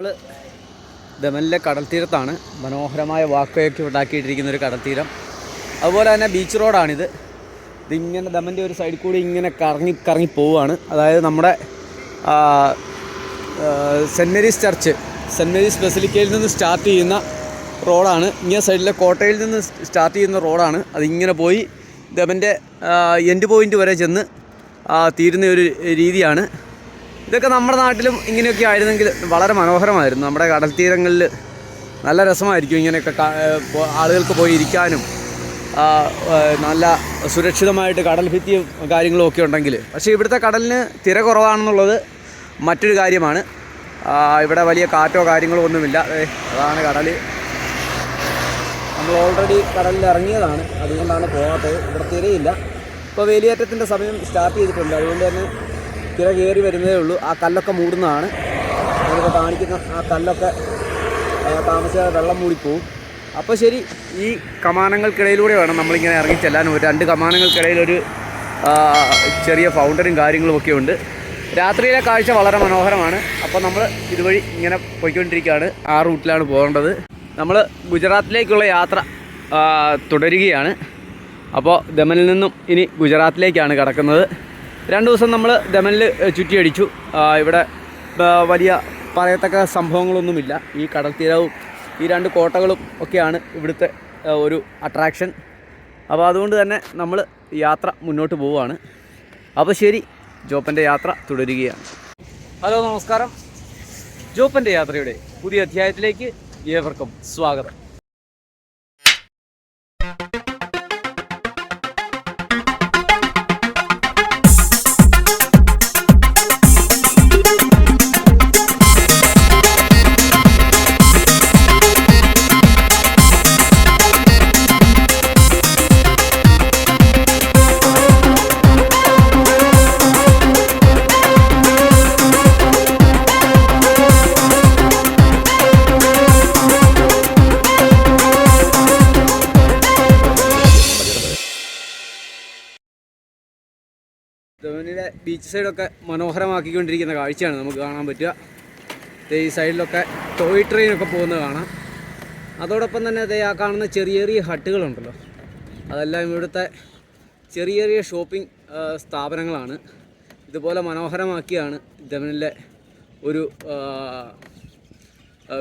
നമ്മൾ ദമനിലെ കടൽ തീരത്താണ് മനോഹരമായ വാക്കയൊക്കെ ഉണ്ടാക്കിയിട്ടിരിക്കുന്ന ഒരു കടൽ തീരം അതുപോലെ തന്നെ ബീച്ച് റോഡാണിത് ഇതിങ്ങനെ ദമന്റെ ഒരു സൈഡിൽ കൂടി ഇങ്ങനെ കറങ്ങി കറങ്ങി പോവുകയാണ് അതായത് നമ്മുടെ Saint Mary's church Saint Mary's ബസിലിക്കയിൽ നിന്ന് സ്റ്റാർട്ട് ചെയ്യുന്ന റോഡാണ് ഇങ്ങനെ സൈഡിലെ കോട്ടയിൽ നിന്ന് സ്റ്റാർട്ട് ചെയ്യുന്ന റോഡാണ് അതിങ്ങനെ പോയി ദമന്റെ എൻഡ് പോയിന്റ് വരെ ചെന്ന് തീരുന്ന ഒരു രീതിയാണ്. ഇതൊക്കെ നമ്മുടെ നാട്ടിലും ഇങ്ങനെയൊക്കെ ആയിരുന്നെങ്കിൽ വളരെ മനോഹരമായിരുന്നു. നമ്മുടെ കടൽ തീരങ്ങളിൽ നല്ല രസമായിരിക്കും ഇങ്ങനെയൊക്കെ ആളുകൾക്ക് പോയി ഇരിക്കാനും. നല്ല സുരക്ഷിതമായിട്ട് കടൽ ഭിത്തിയും കാര്യങ്ങളും ഒക്കെ ഉണ്ടെങ്കിൽ. പക്ഷേ ഇവിടുത്തെ കടലിന് തിര കുറവാണെന്നുള്ളത് മറ്റൊരു കാര്യമാണ്. ഇവിടെ വലിയ കാറ്റോ കാര്യങ്ങളോ ഒന്നുമില്ല. അതാണ് കടൽ നമ്മൾ ഓൾറെഡി കടലിൽ ഇറങ്ങിയതാണ്. അതുകൊണ്ടാണ് പോകാത്തത്. ഇവിടെ തിരയില്ല. ഇപ്പോൾ വേലിയേറ്റത്തിന്റെ സമയം സ്റ്റാർട്ട് ചെയ്തിട്ടുണ്ട്. അതുകൊണ്ട് തന്നെ തിര കയറി വരുന്നതേ ഉള്ളൂ. ആ കല്ലൊക്കെ മൂടുന്നതാണ്. അതൊക്കെ കാണിക്കുന്ന ആ കല്ലൊക്കെ താമസ വെള്ളം മൂടിപ്പോവും. അപ്പോൾ ശരി ഈ കമാനങ്ങൾക്കിടയിലൂടെ വേണം നമ്മളിങ്ങനെ ഇറങ്ങി ഒരു രണ്ട് കമാനങ്ങൾക്കിടയിൽ ഒരു ചെറിയ ഫൗണ്ടനും കാര്യങ്ങളുമൊക്കെ ഉണ്ട്. രാത്രിയിലെ കാഴ്ച വളരെ മനോഹരമാണ്. അപ്പോൾ നമ്മൾ ഇതുവഴി ഇങ്ങനെ പോയിക്കൊണ്ടിരിക്കുകയാണ്. ആ റൂട്ടിലാണ് പോകേണ്ടത്. നമ്മൾ ഗുജറാത്തിലേക്കുള്ള യാത്ര തുടരുകയാണ്. അപ്പോൾ ദമനിൽ നിന്നും ഇനി ഗുജറാത്തിലേക്കാണ് കിടക്കുന്നത്. രണ്ട് ദിവസം നമ്മൾ ദമനിൽ ചുറ്റിയടിച്ചു. ഇവിടെ വലിയ പറയത്തക്ക സംഭവങ്ങളൊന്നുമില്ല. ഈ കടൽ തീരവും ഈ രണ്ട് കോട്ടകളും ഒക്കെയാണ് ഇവിടുത്തെ ഒരു അട്രാക്ഷൻ അപ്പോൾ അതുകൊണ്ട് തന്നെ നമ്മൾ യാത്ര മുന്നോട്ട് പോവുകയാണ്. അപ്പോൾ ശരി ജോപ്പന്റെ യാത്ര തുടരുകയാണ്. ഹലോ നമസ്കാരം. ജോപ്പന്റെ യാത്രയുടെ പുതിയ അധ്യായത്തിലേക്ക് ഏവർക്കും സ്വാഗതം. ബീച്ച് സൈഡൊക്കെ മനോഹരമാക്കിക്കൊണ്ടിരിക്കുന്ന കാഴ്ചയാണ് നമുക്ക് കാണാൻ പറ്റുക. ഈ സൈഡിലൊക്കെ ടോയ് ട്രെയിനൊക്കെ പോകുന്നത് കാണാം. അതോടൊപ്പം തന്നെ അതേ ആ കാണുന്ന ചെറിയ ചെറിയ ഹട്ടുകളുണ്ടല്ലോ. അതെല്ലാം ഇവിടുത്തെ ചെറിയ ചെറിയ ഷോപ്പിംഗ് സ്ഥാപനങ്ങളാണ്. ഇതുപോലെ മനോഹരമാക്കിയാണ് ദമനിലെ ഒരു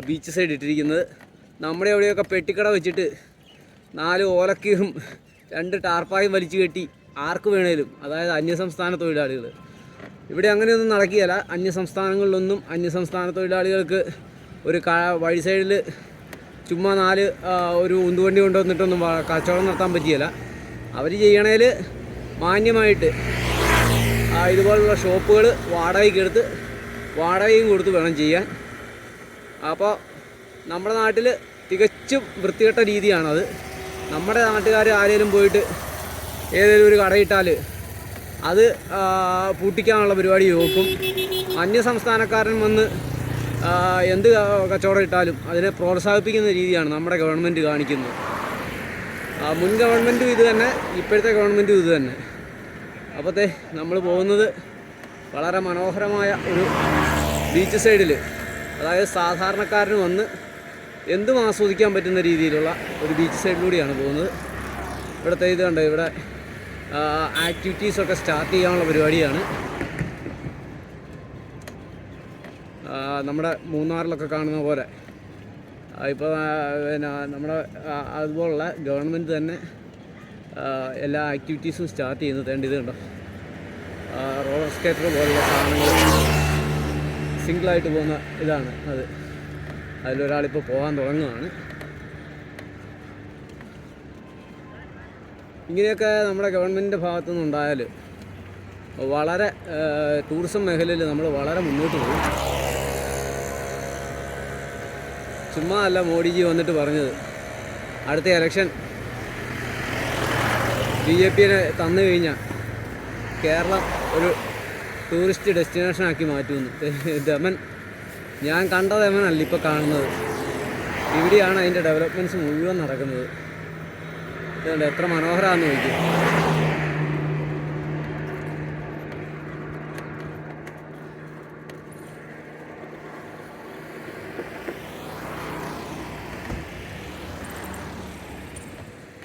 ബീച്ച് സൈഡ് ഇട്ടിരിക്കുന്നത്. നമ്മുടെ എവിടെയൊക്കെ പെട്ടിക്കട വെച്ചിട്ട് നാല് ഓലക്കീറും രണ്ട് ടാർപ്പായും വലിച്ചു കെട്ടി ആർക്ക് വേണേലും അതായത് അന്യസംസ്ഥാന തൊഴിലാളികൾ. ഇവിടെ അങ്ങനെയൊന്നും നടക്കുകയില്ല. അന്യസംസ്ഥാനങ്ങളിലൊന്നും അന്യസംസ്ഥാന തൊഴിലാളികൾക്ക് ഒരു ക വഴി സൈഡിൽ ചുമ്മാ നാല് ഒരു ഉന്തുവണ്ടി കൊണ്ടുവന്നിട്ടൊന്നും കച്ചവടം നടത്താൻ പറ്റിയല്ല. അവർ ചെയ്യണേൽ മാന്യമായിട്ട് ഇതുപോലുള്ള ഷോപ്പുകൾ വാടകയ്ക്ക് എടുത്ത് വാടകയും കൊടുത്ത് വേണം ചെയ്യാൻ. അപ്പോൾ നമ്മുടെ നാട്ടിൽ തികച്ചും വൃത്തികെട്ട രീതിയാണത്. നമ്മുടെ നാട്ടുകാർ ആരെങ്കിലും പോയിട്ട് ഏതെങ്കിലും ഒരു കടയിട്ടാൽ അത് പൂട്ടിക്കാനുള്ള പരിപാടി നോക്കും. അന്യ സംസ്ഥാനക്കാരൻ വന്ന് എന്ത് കച്ചവടം ഇട്ടാലും അതിനെ പ്രോത്സാഹിപ്പിക്കുന്ന രീതിയാണ് നമ്മുടെ ഗവൺമെന്റ് കാണിക്കുന്നത്. മുൻ ഗവൺമെന്റും ഇത് തന്നെ ഇപ്പോഴത്തെ ഗവൺമെന്റും ഇത് തന്നെ. അപ്പോഴത്തെ നമ്മൾ പോകുന്നത് വളരെ മനോഹരമായ ഒരു ബീച്ച് സൈഡിൽ അതായത് സാധാരണക്കാരന് വന്ന് എന്തും ആസ്വദിക്കാൻ പറ്റുന്ന രീതിയിലുള്ള ഒരു ബീച്ച് സൈഡിലൂടെയാണ് പോകുന്നത്. ഇവിടുത്തെ ഇത് കണ്ടോ ഇവിടെ ആക്ടിവിറ്റീസൊക്കെ സ്റ്റാർട്ട് ചെയ്യാനുള്ള പരിപാടിയാണ്. നമ്മുടെ മൂന്നാറിലൊക്കെ കാണുന്ന പോലെ. ഇപ്പോൾ പിന്നെ നമ്മുടെ അതുപോലുള്ള ഗവൺമെന്റ് തന്നെ എല്ലാ ആക്ടിവിറ്റീസും സ്റ്റാർട്ട് ചെയ്യുന്നത് വേണ്ട ഇതുണ്ടോ റോളർ സ്കേറ്റർ പോലുള്ള സാധനങ്ങൾ സിംഗിളായിട്ട് പോകുന്ന ഇതാണ് അത്. അതിലൊരാളിപ്പോൾ പോകാൻ തുടങ്ങുകയാണ് ഇങ്ങനെയൊക്കെ നമ്മുടെ ഗവൺമെന്റിന്റെ ഭാഗത്തു നിന്നുണ്ടായാൽ വളരെ ടൂറിസം മേഖലയിൽ നമ്മൾ വളരെ മുന്നോട്ട് പോകും. ചുമ്മാ അല്ല മോഡിജി വന്നിട്ട് പറഞ്ഞത്. അടുത്ത ഇലക്ഷൻ ബി ജെ പിനെ തന്നു കഴിഞ്ഞാൽ കേരളം ഒരു ടൂറിസ്റ്റ് ഡെസ്റ്റിനേഷൻ ആക്കി മാറ്റുമെന്ന്. ദമൻ ഞാൻ കണ്ട ദമനല്ല ഇപ്പോൾ കാണുന്നത്. ഇവിടെയാണ് അതിന്റെ ഡെവലപ്മെന്റ്സ് മുഴുവൻ നടക്കുന്നത്. ഇതുകൊണ്ട് എത്ര മനോഹരമാണെന്ന് ചോദിക്കും.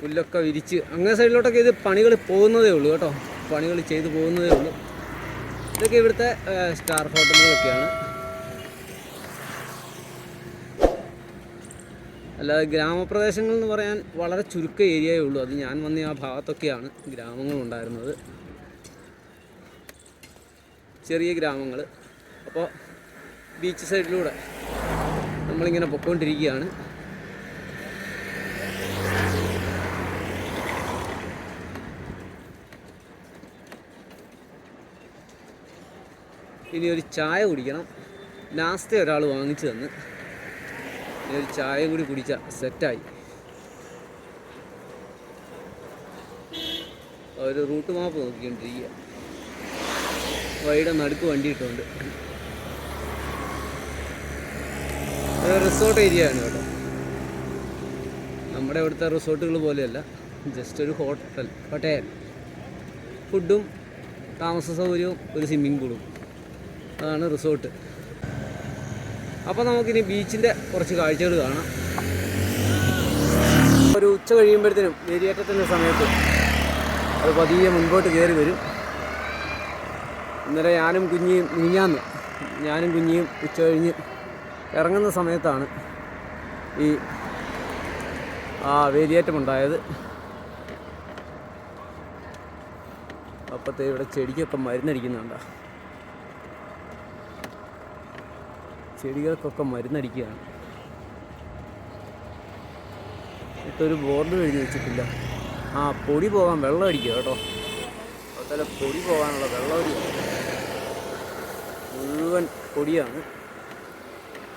പുല്ലൊക്കെ വിരിച്ച് അങ്ങനെ സൈഡിലോട്ടൊക്കെ ഇത് പണികൾ പോകുന്നതേ ഉള്ളൂ കേട്ടോ. പണികൾ ചെയ്തു പോകുന്നതേ ഉള്ളൂ. ഇതൊക്കെ ഇവിടുത്തെ സ്റ്റാർ ഹോട്ടലുകളൊക്കെയാണ് അല്ലാതെ ഗ്രാമപ്രദേശങ്ങൾ എന്ന് പറയാൻ വളരെ ചുരുക്ക ഏരിയയേ ഉള്ളൂ. അത് ഞാൻ വന്ന ആ ഭാഗത്തൊക്കെയാണ് ഗ്രാമങ്ങളുണ്ടായിരുന്നത് ചെറിയ ഗ്രാമങ്ങൾ. അപ്പോൾ ബീച്ച് സൈഡിലൂടെ നമ്മളിങ്ങനെ പൊക്കോണ്ടിരിക്കുകയാണ്. ഇനി ഒരു ചായ കുടിക്കണം. ലാസ്റ്റ് ഒരാൾ വാങ്ങിച്ചു തന്ന്. ഒരു ചായ കൂടി കുടിച്ച സെറ്റായി. ഒരു റൂട്ട് മാപ്പ് നോക്കിക്കൊണ്ടിരിക്കുക വഴിയുടെ നടുക്ക് വണ്ടി ഇട്ടുകൊണ്ട് റിസോർട്ട് ഏരിയ ആണ് കേട്ടോ നമ്മുടെ ഇവിടുത്തെ റിസോർട്ടുകൾ പോലെയല്ല. ജസ്റ്റ് ഒരു ഹോട്ടൽ ഹോട്ടൽ. ഫുഡും താമസ സൗകര്യവും ഒരു സ്വിമ്മിംഗ് പൂളും. അതാണ് റിസോർട്ട്. അപ്പോൾ നമുക്കിനി ബീച്ചിന്റെ കുറച്ച് കാഴ്ചകൾ കാണാം. ഒരു ഉച്ച കഴിയുമ്പോഴത്തേനും വേലിയേറ്റത്തിന്റെ സമയത്ത് അത് പതിയെ മുൻപോട്ട് കയറി വരും. ഇന്നലെ ഞാനും കുഞ്ഞിയും മിനിഞ്ഞാന്ന് ഞാനും കുഞ്ഞിയും ഉച്ച കഴിഞ്ഞ് ഇറങ്ങുന്ന സമയത്താണ് ഈ ആ വേലിയേറ്റമുണ്ടായത് അപ്പോഴത്തെ ഇവിടെ ചെടിക്കൊക്കെ മരുന്നടിക്കുന്നുണ്ടോ? ചെടികൾക്കൊക്കെ മരുന്നടിക്കുകയാണ്. ഇട്ടൊരു ബോർഡ് എഴുതി വെച്ചിട്ടില്ല. ആ പൊടി പോകാൻ വെള്ളം അടിക്കുക കേട്ടോ. അതുപോലെ പൊടി പോകാനുള്ള വെള്ളം അടിക്കുക. മുഴുവൻ പൊടിയാണ്.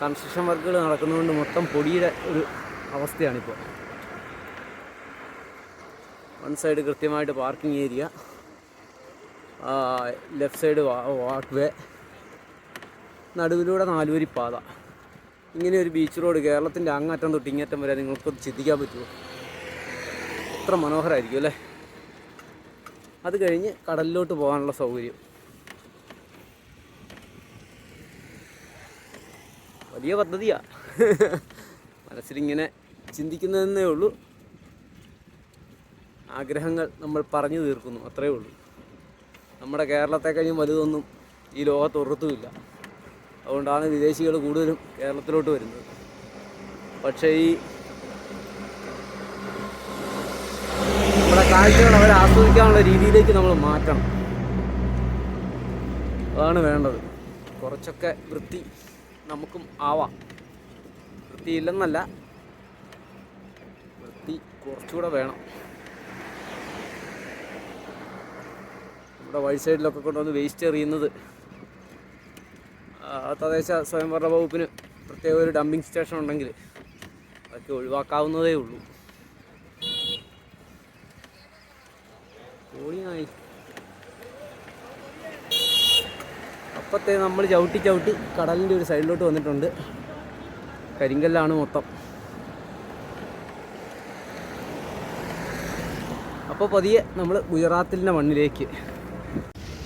കൺസ്ട്രക്ഷൻ വർക്കുകൾ നടക്കുന്നതുകൊണ്ട് മൊത്തം പൊടിയുടെ ഒരു അവസ്ഥയാണിപ്പോൾ. വൺ സൈഡ് കൃത്യമായിട്ട് parking area. Left side walkway. നടുവിലൂടെ നാലുവരി പാത ഇങ്ങനെ ഒരു ബീച്ച് റോഡ് കേരളത്തിന്റെ അങ്ങറ്റം തൊട്ട് ഇങ്ങറ്റം വരെ നിങ്ങൾക്ക് ചിന്തിക്കാൻ പറ്റുമോ? അത്ര മനോഹരമായിരിക്കും അല്ലേ? അത് കഴിഞ്ഞ് കടലിലോട്ട് പോകാനുള്ള സൗകര്യം. വലിയ പദ്ധതിയാ. മനസ്സിലിങ്ങനെ ചിന്തിക്കുന്നതെന്നേ ഉള്ളൂ. ആഗ്രഹങ്ങൾ നമ്മൾ പറഞ്ഞു തീർക്കുന്നു അത്രയേ ഉള്ളൂ. നമ്മുടെ കേരളത്തെ കഴിഞ്ഞും വലുതൊന്നും ഈ ലോകത്ത് ഒരിടത്തുമില്ല അതുകൊണ്ടാണ് വിദേശികൾ കൂടുതലും കേരളത്തിലോട്ട് വരുന്നത്. പക്ഷേ ഈ നമ്മുടെ കാഴ്ചകൾ അവരെ ആസ്വദിക്കാനുള്ള രീതിയിലേക്ക് നമ്മൾ മാറ്റണം. അതാണ് വേണ്ടത്. കുറച്ചൊക്കെ വൃത്തി നമുക്കും ആവാം. വൃത്തിയില്ലെന്നല്ല വൃത്തി കുറച്ചുകൂടെ വേണം. നമ്മുടെ വഴി സൈഡിലൊക്കെ കൊണ്ടുവന്ന് വേസ്റ്റ് എറിയുന്നത് തദ്ദേശ സ്വയംഭരണ വകുപ്പിന് പ്രത്യേക ഒരു ഡംപിങ് സ്റ്റേഷൻ ഉണ്ടെങ്കിൽ അതൊക്കെ ഒഴിവാക്കാവുന്നതേ ഉള്ളൂ. കോഴിയായി അപ്പത്തെ നമ്മൾ ചവിട്ടി ചവിട്ടി കടലിന്റെ ഒരു സൈഡിലോട്ട് വന്നിട്ടുണ്ട്. കരിങ്കല്ലാണ് മൊത്തം. അപ്പോൾ പതിയെ നമ്മൾ ഗുജറാത്തിന്റെ മണ്ണിലേക്ക്.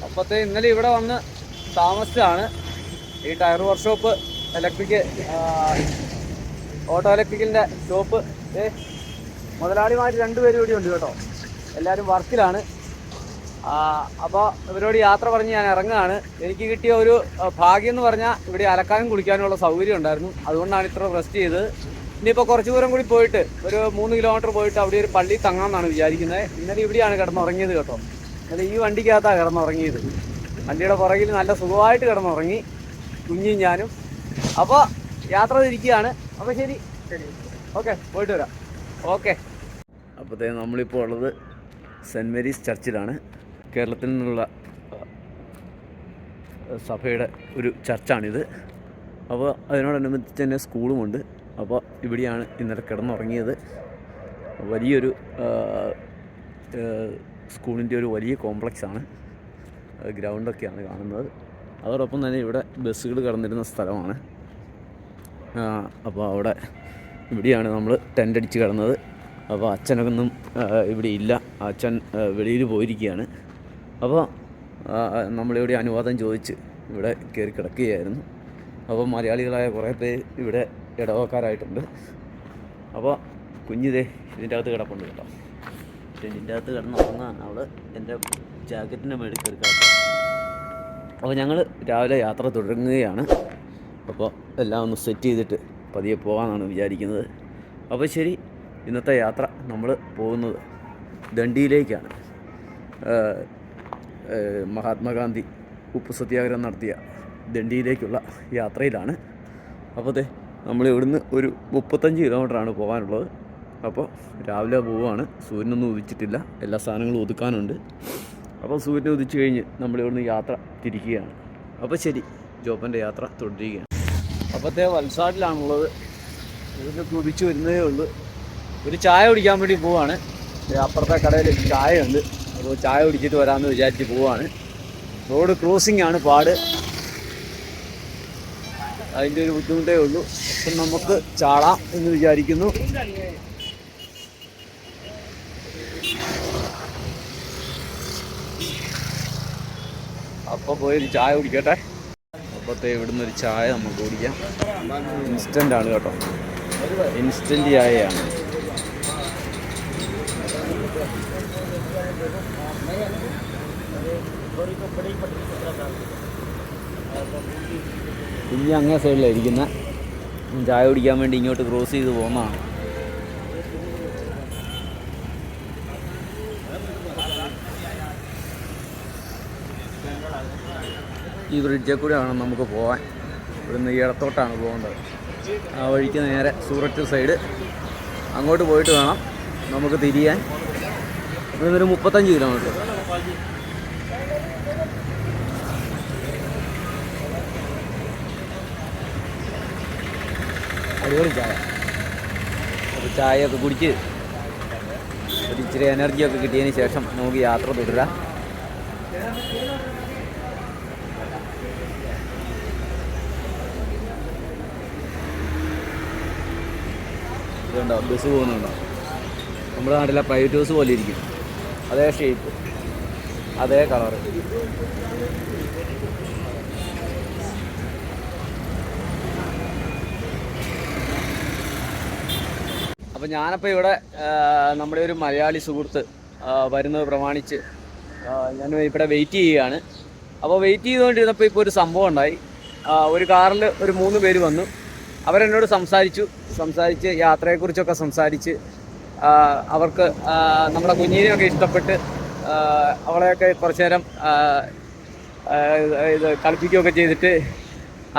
അപ്പത്തെ ഇന്നലെ ഇവിടെ വന്ന് താമസിച്ചാണ് ഈ ടയർ വർക്ക്ഷോപ്പ് ഇലക്ട്രിക് ഓട്ടോ ഇലക്ട്രിക്കലിന്റെ ഷോപ്പ് മുതലാളിമാർ രണ്ടുപേരും കൂടി ഉണ്ട് കേട്ടോ. എല്ലാവരും വർക്കിലാണ്. അപ്പോൾ ഇവരോട് യാത്ര പറഞ്ഞ് ഞാൻ ഇറങ്ങുകയാണ്. എനിക്ക് കിട്ടിയ ഒരു ഭാഗ്യം എന്ന് പറഞ്ഞാൽ ഇവിടെ അലക്കാനും കുളിക്കാനുമുള്ള സൗകര്യം ഉണ്ടായിരുന്നു. അതുകൊണ്ടാണ് ഇത്ര റെസ്റ്റ് ചെയ്തത്. ഇനിയിപ്പോൾ കുറച്ച് ദൂരം കൂടി പോയിട്ട് ഒരു മൂന്ന് കിലോമീറ്റർ പോയിട്ട് അവിടെ ഒരു പള്ളി തങ്ങാമെന്നാണ് വിചാരിക്കുന്നത്. ഇന്നലെ ഇവിടെയാണ് കിടന്നുറങ്ങിയത് കേട്ടോ. ഇന്നലെ ഈ വണ്ടിക്കകത്താണ് കിടന്നുറങ്ങിയത്. വണ്ടിയുടെ പുറകിൽ നല്ല സുഖമായിട്ട് കിടന്നുറങ്ങി. കുഞ്ഞും ഞാനും. അപ്പോൾ യാത്ര തിരിക്കുകയാണ്. അപ്പോൾ ശരി. ഓക്കെ പോയിട്ട് വരാം. ഓക്കെ. അപ്പോഴത്തേ നമ്മളിപ്പോൾ ഉള്ളത് സെന്റ് മേരീസ് ചർച്ചിലാണ്. കേരളത്തിൽ നിന്നുള്ള സഭയുടെ ഒരു ചർച്ചാണിത്. അപ്പോൾ അതിനോടനുബന്ധിച്ച് തന്നെ സ്കൂളുമുണ്ട് അപ്പോൾ ഇവിടെയാണ് ഇന്നലെ കിടന്നുറങ്ങിയത്. വലിയൊരു സ്കൂളിന്റെ ഒരു വലിയ കോംപ്ലക്സാണ്. ഗ്രൗണ്ടൊക്കെയാണ് കാണുന്നത്. അതോടൊപ്പം തന്നെ ഇവിടെ ബസ്സുകൾ കടന്നിരുന്ന സ്ഥലമാണ്. അപ്പോൾ അവിടെ ഇവിടെയാണ് നമ്മൾ ടെന്റ് അടിച്ച് കിടന്നത്. അപ്പോൾ അച്ഛനൊന്നും ഇവിടെ ഇല്ല. അച്ഛൻ വെളിയിൽ പോയിരിക്കുകയാണ്. അപ്പോൾ നമ്മളിവിടെ അനുവാദം ചോദിച്ച് ഇവിടെ കയറി കിടക്കുകയായിരുന്നു. അപ്പോൾ മലയാളികളായ കുറേ പേര് ഇവിടെ ഇടവക്കാരായിട്ടുണ്ട്. അപ്പോൾ കുഞ്ഞിതേ ഇതിന്റെ അകത്ത് കിടപ്പുണ്ട് കേട്ടോ. ടെന്റിന്റെ അകത്ത് കിടന്ന് അവൾ എന്റെ ജാക്കറ്റിന്റെ കയറി അപ്പോൾ ഞങ്ങൾ രാവിലെ യാത്ര തുടങ്ങുകയാണ്. അപ്പോൾ എല്ലാം ഒന്ന് സെറ്റ് ചെയ്തിട്ട് പതിയെ പോകാമെന്നാണ് വിചാരിക്കുന്നത്. അപ്പോൾ ശരി ഇന്നത്തെ യാത്ര നമ്മൾ പോകുന്നത് ദണ്ഡിയിലേക്കാണ്. മഹാത്മാഗാന്ധി ഉപ്പ് സത്യാഗ്രഹം നടത്തിയ ദണ്ഡിയിലേക്കുള്ള യാത്രയിലാണ്. അപ്പോൾ അതെ നമ്മൾ ഇവിടുന്ന് ഒരു മുപ്പത്തഞ്ച് കിലോമീറ്ററാണ് പോകാനുള്ളത്. അപ്പോൾ രാവിലെ പോവുകയാണ്. സൂര്യനൊന്നും ഉദിച്ചിട്ടില്ല. എല്ലാ സാധനങ്ങളും ഒതുക്കാനുണ്ട്. അപ്പോൾ സൂര്യൻ ഉദിച്ചു കഴിഞ്ഞ് നമ്മളിവിടുന്ന് യാത്ര തിരിക്കുകയാണ്. അപ്പോൾ ശരി ജോപ്പന്റെ യാത്ര തുടരുകയാണ്. അപ്പോഴത്തെ വൽസാട്ടിലാണുള്ളത്. ഇവിടുന്ന് ഉദിച്ചു വരുന്നതേ ഉള്ളൂ. ഒരു ചായ കുടിക്കാൻ വേണ്ടി പോവാണ്. അപ്പുറത്തെ കടയിൽ ചായ ഉണ്ട് അപ്പോൾ ചായ കുടിച്ചിട്ട് വരാമെന്ന് വിചാരിച്ച് പോവാണ്. റോഡ് ക്രോസിംഗ് ആണ് പാട്. അതിന്റെ ഒരു ബുദ്ധിമുട്ടേ ഉള്ളൂ. അപ്പം നമുക്ക് ചാടാം എന്ന് വിചാരിക്കുന്നു. അപ്പോൾ പോയി ഒരു ചായ കുടിക്കട്ടെ. അപ്പോഴത്തെ ഇവിടുന്ന് ഒരു ചായ നമുക്ക് കുടിക്കാം. ഇൻസ്റ്റന്റ് ആണ് കേട്ടോ. ഇൻസ്റ്റന്റ് ചായയാണ്. ഇനി അങ്ങേ സൈഡിലായിരിക്കുന്ന ചായ കുടിക്കാൻ വേണ്ടി ഇങ്ങോട്ട് ക്രോസ് ചെയ്ത് പോകുന്നതാണ് ഈ ബ്രിഡ്ജിൽ കൂടെയാണ് നമുക്ക് പോകാൻ ഇവിടുന്ന് ഇടത്തോട്ടാണ് പോകേണ്ടത്. ആ വഴിക്ക് നേരെ സൂററ്റ് സൈഡ് അങ്ങോട്ട് പോയിട്ട് വേണം നമുക്ക് തിരിയാൻ. ഇവിടുന്നൊരു മുപ്പത്തഞ്ച് കിലോമീറ്റർ അടിപൊളി ചായ. ഒരു ചായയൊക്കെ കുടിച്ച് ഒരു ഇച്ചിരി എനർജിയൊക്കെ കിട്ടിയതിന് ശേഷം നമുക്ക് യാത്ര തുടരാം. ഇതുണ്ടോ ബസ് പോകുന്നുണ്ടോ നമ്മുടെ നാട്ടിലെ പ്രൈവറ്റ് ബസ് പോലെ ഇരിക്കും. അതേ ഷേപ്പ് അതേ കളർ അപ്പോൾ ഞാനപ്പോൾ ഇവിടെ നമ്മുടെ ഒരു മലയാളി സുഹൃത്ത് വരുന്നത് പ്രമാണിച്ച് ഞാൻ ഇവിടെ വെയിറ്റ് ചെയ്യുകയാണ്. അപ്പോൾ വെയിറ്റ് ചെയ്തുകൊണ്ടിരുന്നപ്പോൾ ഇപ്പോൾ ഒരു സംഭവം ഉണ്ടായി. ഒരു കാറിൽ ഒരു മൂന്ന് പേര് വന്നു. അവരെന്നോട് സംസാരിച്ചു. സംസാരിച്ച് യാത്രയെക്കുറിച്ചൊക്കെ സംസാരിച്ച് അവർക്ക് നമ്മുടെ കുഞ്ഞിനെയൊക്കെ ഇഷ്ടപ്പെട്ട് അവളെയൊക്കെ കുറച്ചു നേരം ഇത് കളിപ്പിക്കുകയൊക്കെ ചെയ്തിട്ട്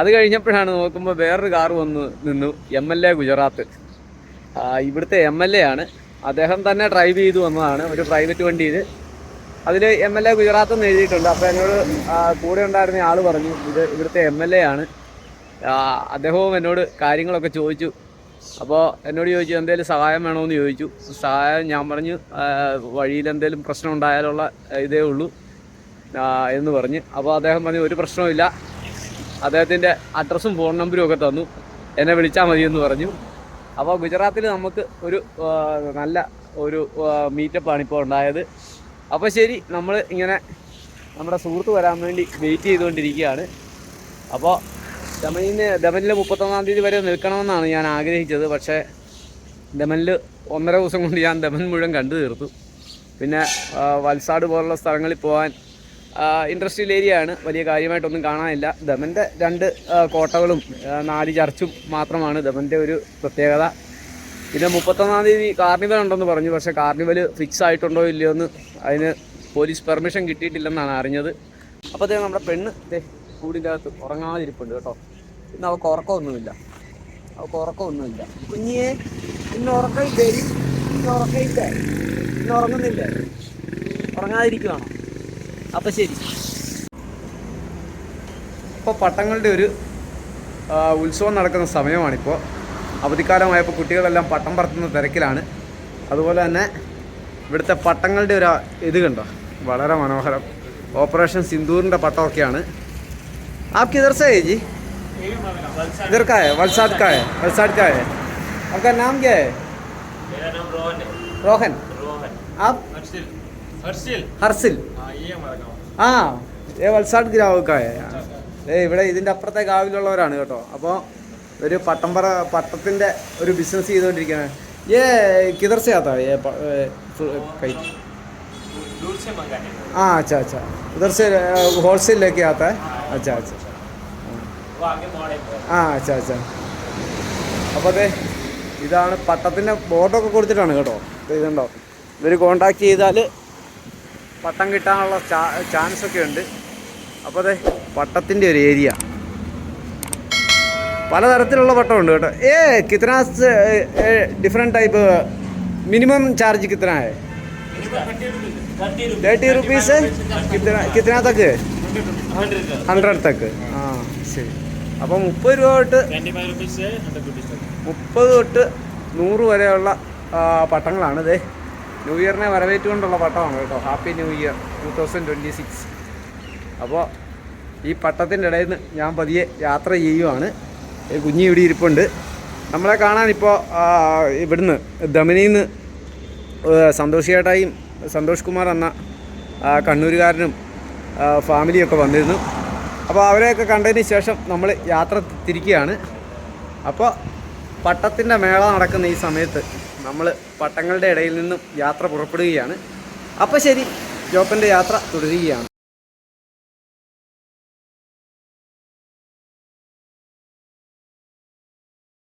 അത് കഴിഞ്ഞപ്പോഴാണ് നോക്കുമ്പോൾ വേറൊരു കാർ വന്ന് നിന്നു എം എൽ എ ഗുജറാത്ത്. ഇവിടുത്തെ എം എൽ എ ആണ്. അദ്ദേഹം തന്നെ ഡ്രൈവ് ചെയ്ത് വന്നതാണ് ഒരു പ്രൈവറ്റ് വണ്ടിയിൽ. അതിൽ എം എൽ എ ഗുജറാത്ത് എന്ന് എഴുതിയിട്ടുണ്ട്. അപ്പോൾ എന്നോട് കൂടെ ഉണ്ടായിരുന്ന ആൾ പറഞ്ഞു ഇത് ഇവിടുത്തെ എം എൽ എ ആണ്. അദ്ദേഹവും എന്നോട് കാര്യങ്ങളൊക്കെ ചോദിച്ചു. അപ്പോൾ എന്നോട് ചോദിച്ചു എന്തെങ്കിലും സഹായം വേണമെന്ന് ചോദിച്ചു. സഹായം ഞാൻ പറഞ്ഞു വഴിയിൽ എന്തെങ്കിലും പ്രശ്നം ഉണ്ടായാലുള്ള ഇതേ ഉള്ളൂ എന്ന് പറഞ്ഞ്. അപ്പോൾ അദ്ദേഹം പറഞ്ഞു ഒരു പ്രശ്നവുമില്ല അദ്ദേഹത്തിന്റെ അഡ്രസ്സും ഫോൺ നമ്പരും ഒക്കെ തന്നു. എന്നെ വിളിച്ചാൽ മതി എന്ന് പറഞ്ഞു. അപ്പോൾ ഗുജറാത്തിൽ നമുക്ക് ഒരു നല്ല ഒരു മീറ്റപ്പാണ് ഇപ്പോൾ ഉണ്ടായത്. അപ്പോൾ ശരി നമ്മൾ ഇങ്ങനെ നമ്മുടെ സുഹൃത്ത് വരാൻ വേണ്ടി വെയിറ്റ് ചെയ്തുകൊണ്ടിരിക്കുകയാണ്. അപ്പോൾ ദമനിന് ദമനിൽ മുപ്പത്തൊന്നാം തീയതി വരെ നിൽക്കണമെന്നാണ് ഞാൻ ആഗ്രഹിച്ചത്. പക്ഷേ ദമനിൽ ഒന്നര ദിവസം കൊണ്ട് ഞാൻ ദമൻ മുഴുവൻ കണ്ടു തീർത്തു. പിന്നെ വൽസാട് പോലുള്ള സ്ഥലങ്ങളിൽ പോകാൻ ഇൻഡസ്ട്രിയൽ ഏരിയ ആണ്. വലിയ കാര്യമായിട്ടൊന്നും കാണാനില്ല. ദമന്റെ രണ്ട് കോട്ടകളും നാല് ചർച്ചും മാത്രമാണ് ദമന്റെ ഒരു പ്രത്യേകത. പിന്നെ മുപ്പത്തൊന്നാം തീയതി കാർണിവൽ ഉണ്ടെന്ന് പറഞ്ഞു. പക്ഷേ കാർണിവൽ ഫിക്സ് ആയിട്ടുണ്ടോ ഇല്ലയോ എന്ന് അതിന് പോലീസ് പെർമിഷൻ കിട്ടിയിട്ടില്ലെന്നാണ് അറിഞ്ഞത്. അപ്പോൾ നമ്മുടെ പെണ്ണ് കൂടിന്റെ അകത്ത് ഉറങ്ങാതിരിപ്പുണ്ട് കേട്ടോ. ഇന്ന് അവൾക്ക് ഉറക്കമൊന്നുമില്ല. അവൾക്ക് ഉറക്കമൊന്നുമില്ല. കുഞ്ഞിയെ ഇന്ന് ഉറക്കയില്ലേ ഇന്ന് ഉറക്കയില്ലേ ഇന്ന് ഉറങ്ങുന്നില്ല? ഉറങ്ങാതിരിക്കുവാണോ? അപ്പം ശരി. ഇപ്പോൾ പട്ടങ്ങളുടെ ഒരു ഉത്സവം നടക്കുന്ന സമയമാണിപ്പോൾ അവധിക്കാലമായപ്പോൾ കുട്ടികളെല്ലാം പട്ടം പറത്തുന്ന തിരക്കിലാണ്. അതുപോലെ തന്നെ ഇവിടുത്തെ പട്ടങ്ങളുടെ ഒരു ഇത് കണ്ടോ? വളരെ മനോഹരം. ഓപ്പറേഷൻ സിന്ദൂറിന്റെ പട്ടമൊക്കെയാണ്. ആപ്ക്ക് ഇതർ ചേച്ചി? इधर का है वलसाड का है वलसाड का है आपका नाम क्या है मेरा नाम रोहन है रोहन रोहन आप हर्षिल हर्षिल हर्सिल हाँ ये हमारा गाँव ആ ഏ വൽസാഡ് ഗ്രാമക്കായ ഏ ഇവിടെ ഇതിൻ്റെ അപ്പുറത്തെ കാവിലുള്ളവരാണ് കേട്ടോ അപ്പോൾ ഒരു പട്ടംപറ പട്ടത്തിൻ്റെ ഒരു ബിസിനസ് ചെയ്തുകൊണ്ടിരിക്കുകയാണ് ഏ കിതർ സെ ആത്താ ഏ कई दूर से मंगाने हैं। हाँ अच्छा अच्छा उधर ആ അച്ഛാ അച്ഛാ. അപ്പോൾ അതെ ഇതാണ് പട്ടത്തിന്റെ ബോർഡൊക്കെ കൊടുത്തിട്ടാണ് കേട്ടോ. ഇതുണ്ടോ. ഇവർ കോണ്ടാക്ട് ചെയ്താൽ പട്ടം കിട്ടാനുള്ള ചാൻസ് ഒക്കെ ഉണ്ട്. അപ്പോൾ അതെ പട്ടത്തിന്റെ ഒരു ഏരിയ പലതരത്തിലുള്ള പട്ടം ഉണ്ട് കേട്ടോ. ഏ കിത്തന ഡിഫറെന്റ് ടൈപ്പ് മിനിമം ചാർജ് കിത്തന തേർട്ടി റുപ്പീസ് കിത്തന കിത്തന തക്ക്? ഹൺഡ്രഡ് തക്ക്. ആ ശരി. അപ്പോൾ മുപ്പത് രൂപ തൊട്ട് മുപ്പത് തൊട്ട് നൂറ് വരെയുള്ള പട്ടങ്ങളാണ് ഇതേ. ന്യൂ ഇയറിനെ വരവേറ്റുകൊണ്ടുള്ള പട്ടമാണ് കേട്ടോ. Happy new year two thousand twenty six അപ്പോൾ ഈ പട്ടത്തിന്റെ ഇടയിൽ നിന്ന് ഞാൻ പതിയെ യാത്ര ചെയ്യുവാണ്. കുഞ്ഞി ഇവിടെ ഇരിപ്പുണ്ട്. നമ്മളെ കാണാൻ ഇപ്പോൾ ഇവിടുന്ന് ദമനിയിൽ നിന്ന് സന്തോഷിയേട്ടായും സന്തോഷ് കുമാർ എന്ന കണ്ണൂരുകാരനും ഫാമിലിയൊക്കെ വന്നിരുന്നു. അപ്പോൾ അവരെയൊക്കെ കണ്ടതിന് ശേഷം നമ്മൾ യാത്ര തിരിക്കുകയാണ്. അപ്പോൾ പട്ടത്തിന്റെ മേള നടക്കുന്ന ഈ സമയത്ത് നമ്മൾ പട്ടങ്ങളുടെ ഇടയിൽ നിന്നും യാത്ര പുറപ്പെടുകയാണ്. അപ്പോൾ ശരി ജോപ്പന്റെ യാത്ര തുടരുകയാണ്.